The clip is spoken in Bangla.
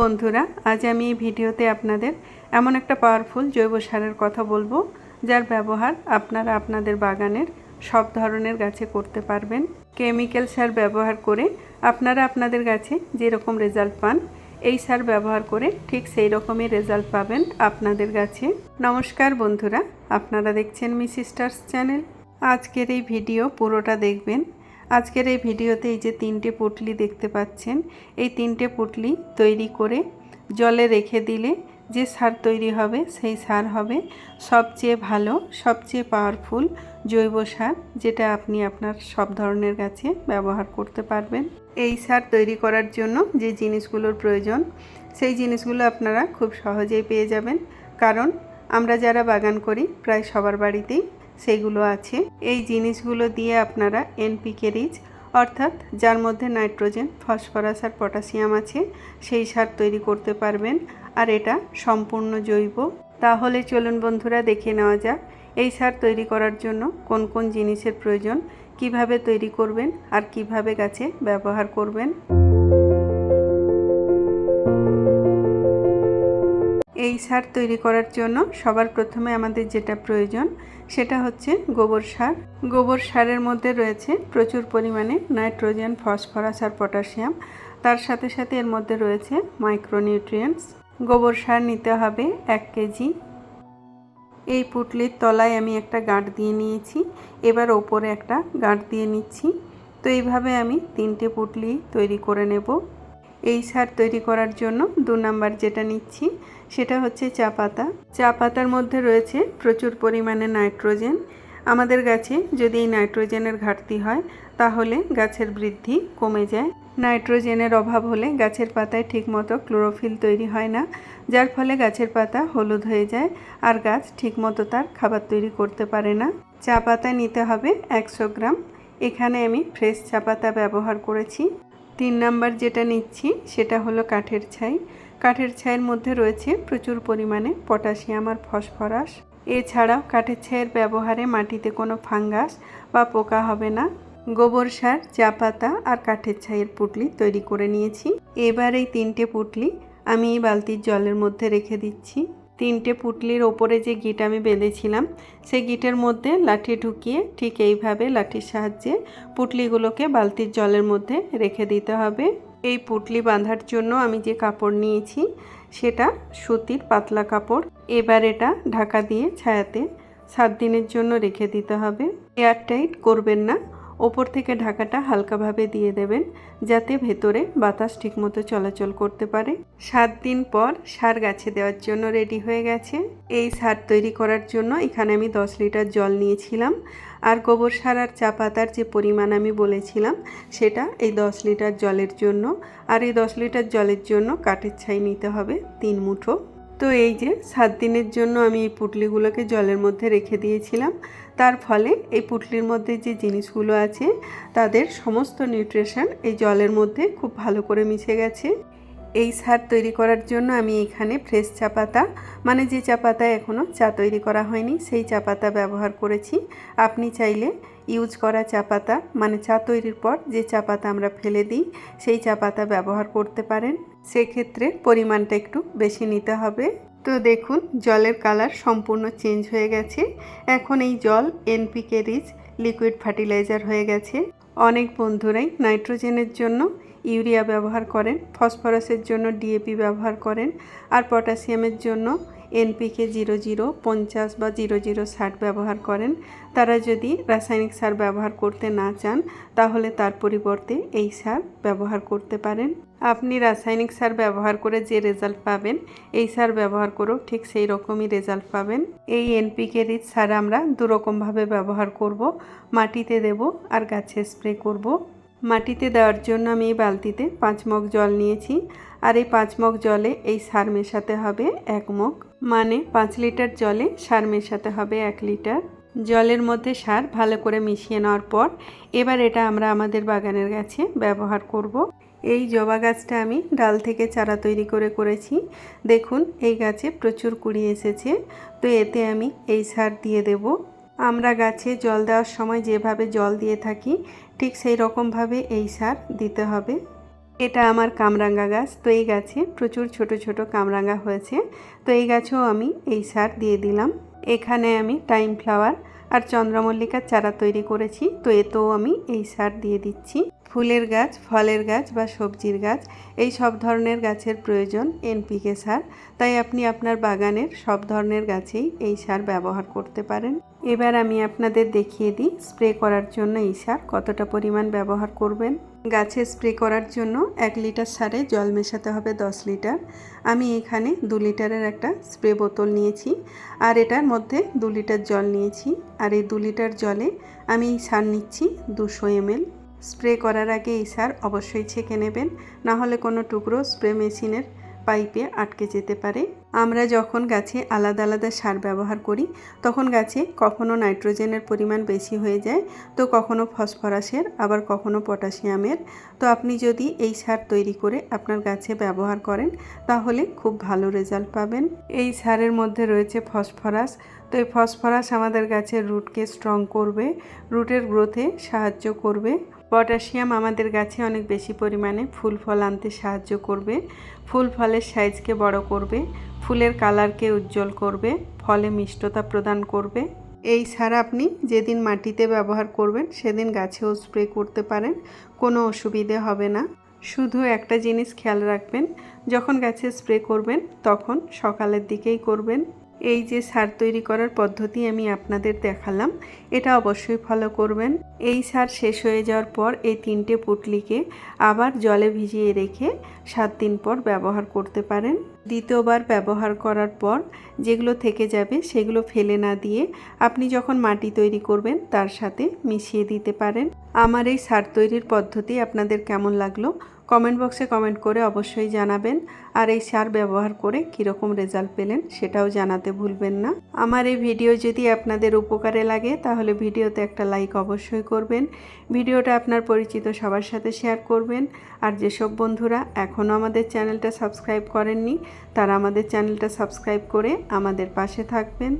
বন্ধুরা, আজ আমি এই ভিডিওতে আপনাদের এমন একটা পাওয়ারফুল জৈব সারের কথা বলব, যার ব্যবহার আপনারা আপনাদের বাগানের সব ধরনের গাছে করতে পারবেন। কেমিক্যাল সার ব্যবহার করে আপনারা আপনাদের গাছে যেরকম রেজাল্ট পান, এই সার ব্যবহার করে ঠিক সেই রকমই রেজাল্ট পাবেন আপনাদের গাছে। নমস্কার বন্ধুরা, আপনারা দেখছেন মি সিস্টার্স চ্যানেল। আজকের এই ভিডিও পুরোটা দেখবেন। আজকের এই ভিডিওতে এই যে তিনটে পুটলি দেখতে পাচ্ছেন, এই তিনটে পুটলি তৈরি করে জলে রেখে দিলে যে সার তৈরি হবে সেই সার হবে সবচেয়ে ভালো, সবচেয়ে পাওয়ারফুল জৈব সার যেটা আপনি আপনার সব ধরনের গাছে ব্যবহার করতে পারবেন। এই সার তৈরি করার জন্য যে জিনিসগুলোর প্রয়োজন, সেই জিনিসগুলো আপনারা খুব সহজেই পেয়ে যাবেন। কারণ আমরা যারা বাগান করি, প্রায় সবার বাড়িতেই সেগুলো আছে। এই জিনিসগুলো দিয়ে আপনারা এনপিকে রিচ অর্থাৎ যার মধ্যে নাইট্রোজেন, ফসফরাস আর পটাশিয়াম আছে, সেই সার তৈরি করতে পারবেন। আর এটা সম্পূর্ণ জৈব। তাহলে চলুন বন্ধুরা, দেখে নেওয়া যাক এই সার তৈরি করার জন্য কোন কোন জিনিসের প্রয়োজন, কীভাবে তৈরি করবেন আর কীভাবে গাছে ব্যবহার করবেন। এই সার তৈরি করার জন্য সবার প্রথমে আমাদের যেটা প্রয়োজন সেটা হচ্ছে গোবর সার। গোবর সারের মধ্যে রয়েছে প্রচুর পরিমাণে নাইট্রোজেন, ফসফরাস আর পটাশিয়াম। তার সাথে সাথে এর মধ্যে রয়েছে মাইক্রোনিউট্রিয়েন্টস। গোবর সার নিতে হবে এক কেজি। এই পুটলির তলায় আমি একটা গাঁট দিয়ে নিয়েছি। এবার ওপরে একটা গাঁট দিয়ে নিচ্ছি। তো এইভাবে আমি তিনটে পুটলি তৈরি করে নেব। এই সার তৈরি করার জন্য দু নাম্বার যেটা নিচ্ছি সেটা হচ্ছে চা পাতা। চা পাতার মধ্যে রয়েছে প্রচুর পরিমাণে নাইট্রোজেন। আমাদের গাছে যদি এই নাইট্রোজেনের ঘাটতি হয়, তাহলে গাছের বৃদ্ধি কমে যায়। নাইট্রোজেনের অভাব হলে গাছের পাতায় ঠিকমতো ক্লোরোফিল তৈরি হয় না, যার ফলে গাছের পাতা হলুদ হয়ে যায় আর গাছ ঠিকমতো তার খাবার তৈরি করতে পারে না। চা পাতা নিতে হবে একশো গ্রাম। এখানে আমি ফ্রেশ চা পাতা ব্যবহার করেছি। তিন নাম্বার যেটা নিচ্ছি, সেটা হলো কাঠের ছাই। কাঠের ছাইয়ের মধ্যে রয়েছে প্রচুর পরিমাণে পটাশিয়াম আর ফসফরাস। এছাড়াও কাঠের ছাইয়ের ব্যবহারে মাটিতে কোনো ফাঙ্গাস বা পোকা হবে না। গোবর সার, চা পাতা আর কাঠের ছাইয়ের পুটলি তৈরি করে নিয়েছি। এবার এই তিনটে পুটলি আমি এই বালতির জলের মধ্যে রেখে দিচ্ছি। তিনটে পুটলির ওপরে যে গিট আমি বেঁধেছিলাম, সেই গিটের মধ্যে লাঠি ঢুকিয়ে ঠিক এইভাবে লাঠির সাহায্যে পুটলিগুলোকে বালতির জলের মধ্যে রেখে দিতে হবে। এই পুটলি বাঁধার জন্য আমি যে কাপড় নিয়েছি, সেটা সুতির পাতলা কাপড়। এবার এটা ঢাকা দিয়ে ছায়াতে সাত দিনের জন্য রেখে দিতে হবে। এয়ার টাইট করবেন না, ওপর থেকে ঢাকাটা হালকাভাবে দিয়ে দেবেন, যাতে ভেতরে বাতাস ঠিকমতো চলাচল করতে পারে। সাত দিন পর সার গাছে দেওয়ার জন্য রেডি হয়ে গেছে। এই সার তৈরি করার জন্য এখানে আমি দশ লিটার জল নিয়েছিলাম। আর গোবর সার আর চা পাতার যে পরিমাণ আমি বলেছিলাম, সেটা এই দশ লিটার জলের জন্য, আর এই দশ লিটার জলের জন্য কাঠের ছাই নিতে হবে তিন মুঠো। তো এই যে সাত দিনের জন্য আমি এই পুটলিগুলোকে জলের মধ্যে রেখে দিয়েছিলাম, তার ফলে এই পুটলির মধ্যে যে জিনিসগুলো আছে, তাদের সমস্ত নিউট্রিশন এই জলের মধ্যে খুব ভালো করে মিশে গেছে। এই সার তৈরি করার জন্য আমি এখানে ফ্রেশ চা পাতা মানে যে চা পাতা এখনও চা তৈরি করা হয়নি, সেই চা পাতা ব্যবহার করেছি। আপনি চাইলে ইউজ করা চা পাতা মানে চা তৈরির পর যে চা পাতা আমরা ফেলে দিই, সেই চা পাতা ব্যবহার করতে পারেন। সেক্ষেত্রে পরিমাণটা একটু বেশি নিতে হবে। তো দেখুন, জলের কালার সম্পূর্ণ চেঞ্জ হয়ে গেছে। এখন এই জল এনপিকে রিচ লিকুইড ফার্টিলাইজার হয়ে গেছে। অনেক বন্ধুরাই নাইট্রোজেনের জন্য ইউরিয়া ব্যবহার করেন, ফসফরাসের জন্য ডিএপি ব্যবহার করেন, আর পটাশিয়ামের জন্য এনপিকে জিরো জিরো, পঞ্চাশ বা জিরো জিরো ষাট ব্যবহার করেন। তারা যদি রাসায়নিক সার ব্যবহার করতে না চান, তাহলে তার পরিবর্তে এই সার ব্যবহার করতে পারেন। আপনি রাসায়নিক সার ব্যবহার করে যে রেজাল্ট পাবেন, এই সার ব্যবহার করেও ঠিক সেই রকমই রেজাল্ট পাবেন। এই এনপিকে রিচ সার আমরা দুরকমভাবে ব্যবহার করব, মাটিতে দেব আর গাছে স্প্রে করব। মাটিতে দেওয়ার জন্য আমি এই বালতিতে পাঁচ মগ জল নিয়েছি। আর এই পাঁচ মগ জলে এই সার মেশাতে হবে এক মগ। মানে পাঁচ লিটার জলে সার মেশাতে হবে এক লিটার। জলের মধ্যে সার ভালো করে মিশিয়ে নেওয়ার পর এবার এটা আমরা আমাদের বাগানের গাছে ব্যবহার করব। এই জবা গাছটা আমি ডাল থেকে চারা তৈরি করে করেছি। দেখুন, এই গাছে প্রচুর কুড়ি এসেছে। তো এতে আমি এই সার দিয়ে দেব। আমরা গাছে জল দেওয়ার সময় যেভাবে জল দিয়ে থাকি ঠিক সেই রকমভাবে এই সার দিতে হবে। এটা আমার কামরাঙ্গা গাছ, তো এই গাছে প্রচুর ছোট ছোট কামরাঙ্গা হয়েছে। তো এই গাছেও আমি এই সার দিয়ে দিলাম। এখানে আমি টাইম ফ্লাওয়ার আর চন্দ্রমল্লিকার চারা তৈরি করেছি, তো এতেও আমি এই সার দিয়ে দিচ্ছি। ফুলের গাছ, ফলের গাছ বা সবজির গাছ, এই সব ধরনের গাছের প্রয়োজন এনপিকে সার। তাই আপনি আপনার বাগানের সব ধরনের গাছেই এই সার ব্যবহার করতে পারেন। এবার আমি আপনাদের দেখিয়ে দিই স্প্রে করার জন্য এই সার কতটা পরিমাণ ব্যবহার করবেন। গাছে স্প্রে করার জন্য এক লিটার সারে জল মেশাতে হবে দশ লিটার। আমি এখানে দু লিটারের একটা স্প্রে বোতল নিয়েছি আর এটার মধ্যে দু লিটার জল নিয়েছি। আর এই দু লিটার জলে আমি এই সার নিচ্ছি দুশো এমএল। স্প্রে করার আগে এই সার অবশ্যই ছেঁকে নেবেন না হলে কোনো টুকরো স্প্রে মেশিনের পাইপে আটকে যেতে পারে। আমরা যখন গাছে আলাদা আলাদা সার ব্যবহার করি, তখন গাছে কখনো নাইট্রোজেনের পরিমাণ বেশি হয়ে যায়, তো কখনো ফসফরাসের, আবার কখনো পটাশিয়ামের। তো আপনি যদি এই সার তৈরি করে আপনার গাছে ব্যবহার করেন, তাহলে খুব ভালো রেজাল্ট পাবেন। এই সারের মধ্যে রয়েছে ফসফরাস। তো এই ফসফরাস আমাদের গাছের রুটকে স্ট্রং করবে, রুটের গ্রোথে সাহায্য করবে। পটাশিয়াম আমাদের গাছে অনেক বেশি পরিমাণে ফুল ফল আনতে সাহায্য করবে। ফুল ফলের সাইজকে বড় করবে, ফুলের কালারকে উজ্জ্বল করবে, ফলে মিষ্টতা প্রদান করবে। এই সার আপনি যেদিন মাটিতে ব্যবহার করবেন, সেদিন গাছেও স্প্রে করতে পারেন, কোনো অসুবিধে হবে না। শুধু একটা জিনিস খেয়াল রাখবেন, যখন গাছে স্প্রে করবেন, তখন সকালের দিকেই করবেন। এই যে সার তৈরি করার পদ্ধতি আমি আপনাদের দেখালাম, এটা অবশ্যই ফলো করবেন। এই সার শেষ হয়ে যাওয়ার পর এই তিনটে পুটলিকে আবার জলে ভিজিয়ে রেখে সাত দিন পর ব্যবহার করতে পারেন। দ্বিতীয়বার ব্যবহার করার পর যেগুলো থেকে যাবে সেগুলো ফেলে না দিয়ে আপনি যখন মাটি তৈরি করবেন তার সাথে মিশিয়ে দিতে পারেন। আমার এই সার তৈরির পদ্ধতি আপনাদের কেমন লাগল কমেন্ট বক্সে কমেন্ট করে অবশ্যই জানাবেন। আর এই সার ব্যবহার করে কীরকম রেজাল্ট পেলেন সেটাও জানাতে ভুলবেন না। আমার এই ভিডিও যদি আপনাদের উপকারে লাগে, তাহলে ভিডিওতে একটা লাইক অবশ্যই করবেন। ভিডিওটা আপনার পরিচিত সবার সাথে শেয়ার করবেন। আর যেসব বন্ধুরা এখনও আমাদের চ্যানেলটা সাবস্ক্রাইব করেননি, তারা আমাদের চ্যানেলটা সাবস্ক্রাইব করে আমাদের পাশে থাকবেন।